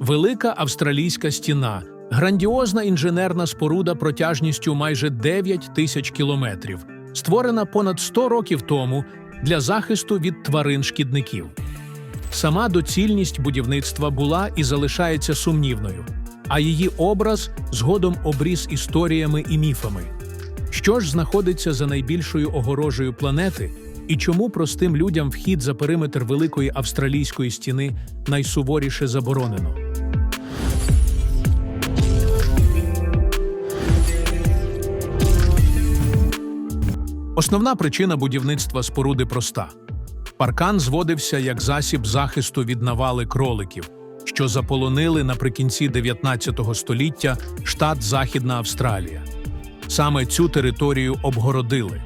Велика австралійська стіна грандіозна інженерна споруда протяжністю майже 9 тисяч кілометрів, створена понад 100 років тому для захисту від тварин-шкідників. Сама доцільність будівництва була і залишається сумнівною, а її образ згодом обріз історіями і міфами. Що ж знаходиться за найбільшою огорожею планети, і чому простим людям вхід за периметр великої австралійської стіни найсуворіше заборонено? Основна причина будівництва споруди проста. Паркан зводився як засіб захисту від навали кроликів, що заполонили наприкінці 19 століття штат Західна Австралія. Саме цю територію обгородили.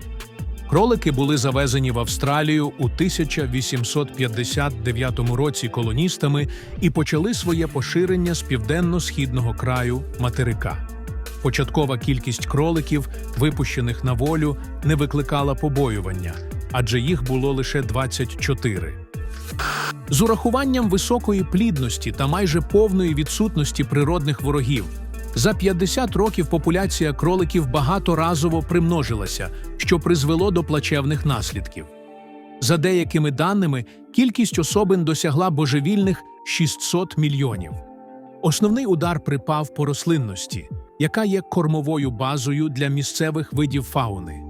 Кролики були завезені в Австралію у 1859 році колоністами і почали своє поширення з південно-східного краю материка. Початкова кількість кроликів, випущених на волю, не викликала побоювання, адже їх було лише 24. З урахуванням високої плідності та майже повної відсутності природних ворогів, за 50 років популяція кроликів багаторазово примножилася, що призвело до плачевних наслідків. За деякими даними, кількість особин досягла божевільних 600 мільйонів. Основний удар припав по рослинності, яка є кормовою базою для місцевих видів фауни.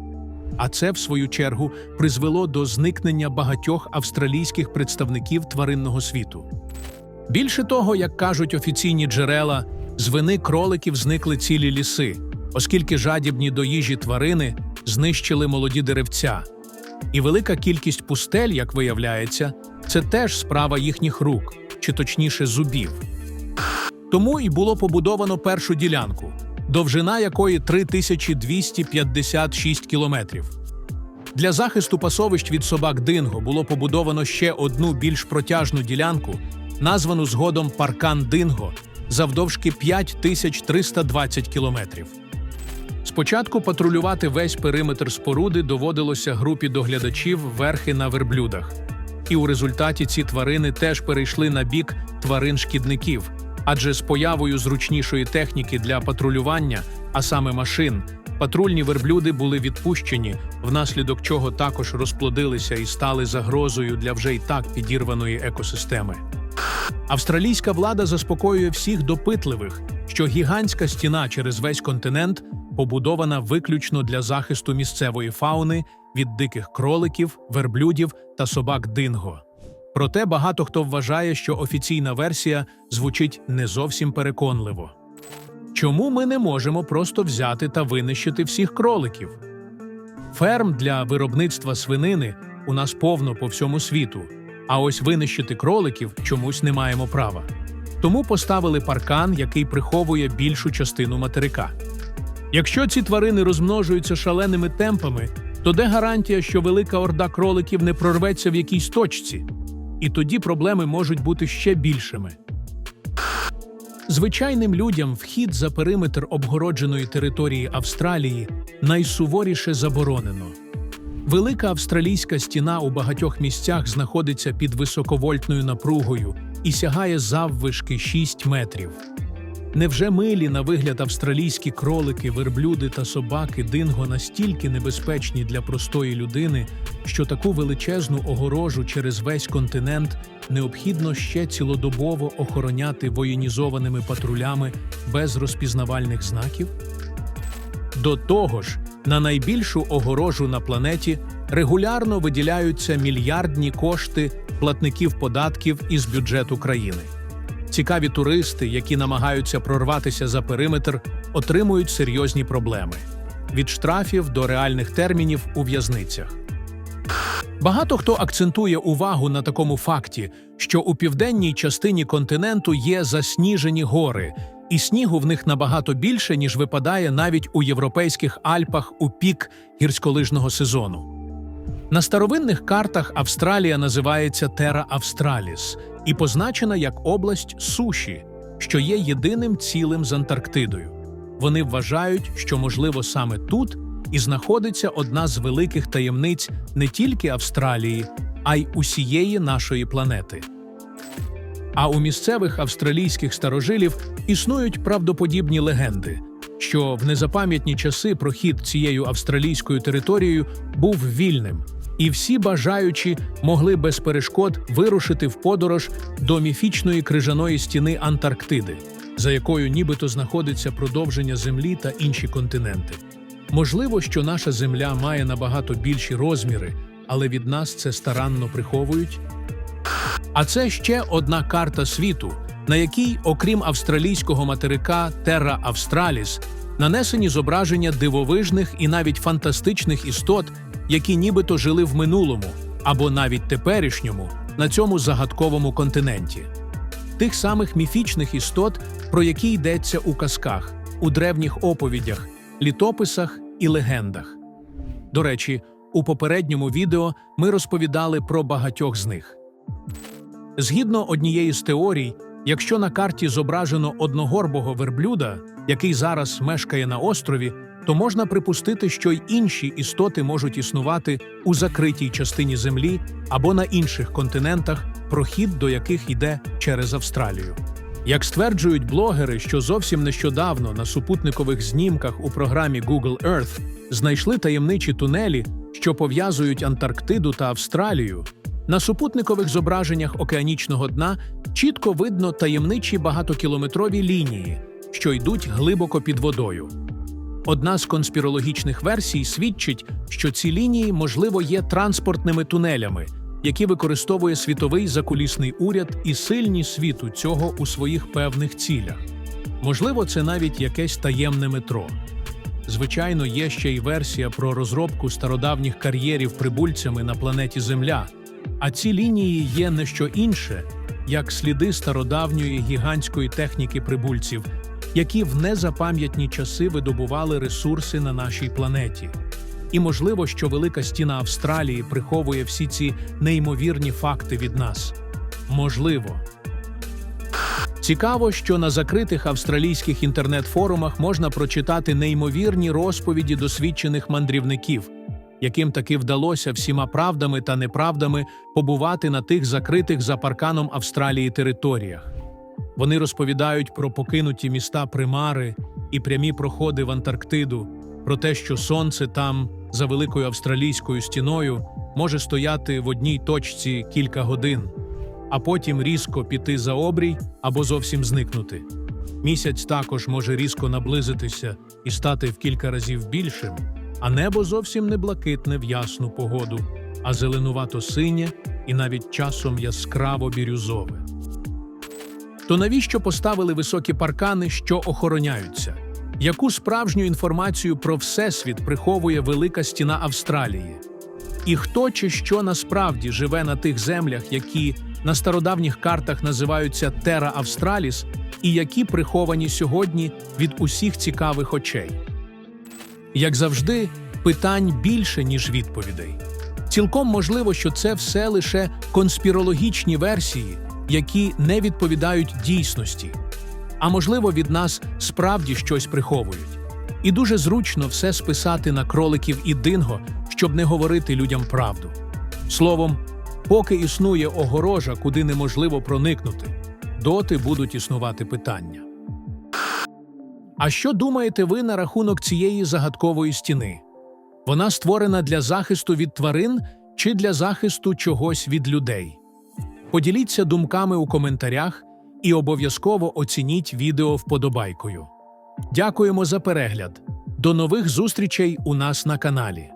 А це, в свою чергу, призвело до зникнення багатьох австралійських представників тваринного світу. Більше того, як кажуть офіційні джерела, з вини кроликів зникли цілі ліси, оскільки жадібні до їжі тварини знищили молоді деревця. І велика кількість пустель, як виявляється, це теж справа їхніх рук, чи точніше зубів. Тому і було побудовано першу ділянку, довжина якої 3256 кілометрів. Для захисту пасовищ від собак Динго було побудовано ще одну більш протяжну ділянку, названу згодом Паркан Динго, завдовжки 5320 кілометрів. Спочатку патрулювати весь периметр споруди доводилося групі доглядачів верхи на верблюдах. І у результаті ці тварини теж перейшли на бік тварин-шкідників, адже з появою зручнішої техніки для патрулювання, а саме машин, патрульні верблюди були відпущені, внаслідок чого також розплодилися і стали загрозою для вже й так підірваної екосистеми. Австралійська влада заспокоює всіх допитливих, що гігантська стіна через весь континент побудована виключно для захисту місцевої фауни від диких кроликів, верблюдів та собак динго. Проте багато хто вважає, що офіційна версія звучить не зовсім переконливо. Чому ми не можемо просто взяти та винищити всіх кроликів? Ферм для виробництва свинини у нас повно по всьому світу, а ось винищити кроликів чомусь не маємо права. Тому поставили паркан, який приховує більшу частину материка. Якщо ці тварини розмножуються шаленими темпами, то де гарантія, що велика орда кроликів не прорветься в якійсь точці? І тоді проблеми можуть бути ще більшими. Звичайним людям вхід за периметр обгородженої території Австралії найсуворіше заборонено. Велика австралійська стіна у багатьох місцях знаходиться під високовольтною напругою і сягає заввишки 6 метрів. Невже милі на вигляд австралійські кролики, верблюди та собаки динго настільки небезпечні для простої людини, що таку величезну огорожу через весь континент необхідно ще цілодобово охороняти воєнізованими патрулями без розпізнавальних знаків? До того ж, на найбільшу огорожу на планеті регулярно виділяються мільярдні кошти платників податків із бюджету країни. Цікаві туристи, які намагаються прорватися за периметр, отримують серйозні проблеми від штрафів до реальних термінів у в'язницях. Багато хто акцентує увагу на такому факті, що у південній частині континенту є засніжені гори, і снігу в них набагато більше, ніж випадає навіть у європейських Альпах у пік гірськолижного сезону. На старовинних картах Австралія називається Тера Австраліс і позначена як область суші, що є єдиним цілим з Антарктидою. Вони вважають, що, можливо, саме тут і знаходиться одна з великих таємниць не тільки Австралії, а й усієї нашої планети. А у місцевих австралійських старожилів існують правдоподібні легенди, що в незапам'ятні часи прохід цією австралійською територією був вільним, і всі бажаючі могли без перешкод вирушити в подорож до міфічної крижаної стіни Антарктиди, за якою нібито знаходиться продовження Землі та інші континенти. Можливо, що наша Земля має набагато більші розміри, але від нас це старанно приховують. А це ще одна карта світу, на якій, окрім австралійського материка Terra Australis, нанесені зображення дивовижних і навіть фантастичних істот, які нібито жили в минулому або навіть теперішньому на цьому загадковому континенті. Тих самих міфічних істот, про які йдеться у казках, у древніх оповідях, літописах і легендах. До речі, у попередньому відео ми розповідали про багатьох з них. Згідно однієї з теорій, якщо на карті зображено одногорбого верблюда, який зараз мешкає на острові, то можна припустити, що й інші істоти можуть існувати у закритій частині Землі або на інших континентах, прохід до яких йде через Австралію. Як стверджують блогери, що зовсім нещодавно на супутникових знімках у програмі Google Earth знайшли таємничі тунелі, що пов'язують Антарктиду та Австралію, на супутникових зображеннях океанічного дна чітко видно таємничі багатокілометрові лінії, що йдуть глибоко під водою. Одна з конспірологічних версій свідчить, що ці лінії, можливо, є транспортними тунелями, які використовує світовий закулісний уряд і сильні світу цього у своїх певних цілях. Можливо, це навіть якесь таємне метро. Звичайно, є ще й версія про розробку стародавніх кар'єрів прибульцями на планеті Земля. А ці лінії є не що інше, як сліди стародавньої гігантської техніки прибульців, які в незапам'ятні часи видобували ресурси на нашій планеті. І можливо, що велика стіна Австралії приховує всі ці неймовірні факти від нас. Можливо. Цікаво, що на закритих австралійських інтернет-форумах можна прочитати неймовірні розповіді досвідчених мандрівників, яким таки вдалося всіма правдами та неправдами побувати на тих закритих за парканом Австралії територіях. Вони розповідають про покинуті міста примари і прямі проходи в Антарктиду, про те, що сонце там, за великою австралійською стіною, може стояти в одній точці кілька годин, а потім різко піти за обрій або зовсім зникнути. Місяць також може різко наблизитися і стати в кілька разів більшим, а небо зовсім не блакитне в ясну погоду, а зеленувато синє і навіть часом яскраво бірюзове. То навіщо поставили високі паркани, що охороняються? Яку справжню інформацію про Всесвіт приховує велика стіна Австралії? І хто чи що насправді живе на тих землях, які на стародавніх картах називаються Тера Австраліс, і які приховані сьогодні від усіх цікавих очей? Як завжди, питань більше, ніж відповідей. Цілком можливо, що це все лише конспірологічні версії, які не відповідають дійсності, а можливо, від нас справді щось приховують. І дуже зручно все списати на кроликів і динго, щоб не говорити людям правду. Словом, поки існує огорожа, куди неможливо проникнути, доти будуть існувати питання. А що думаєте ви на рахунок цієї загадкової стіни? Вона створена для захисту від тварин чи для захисту чогось від людей? Поділіться думками у коментарях і обов'язково оцініть відео вподобайкою. Дякуємо за перегляд. До нових зустрічей у нас на каналі.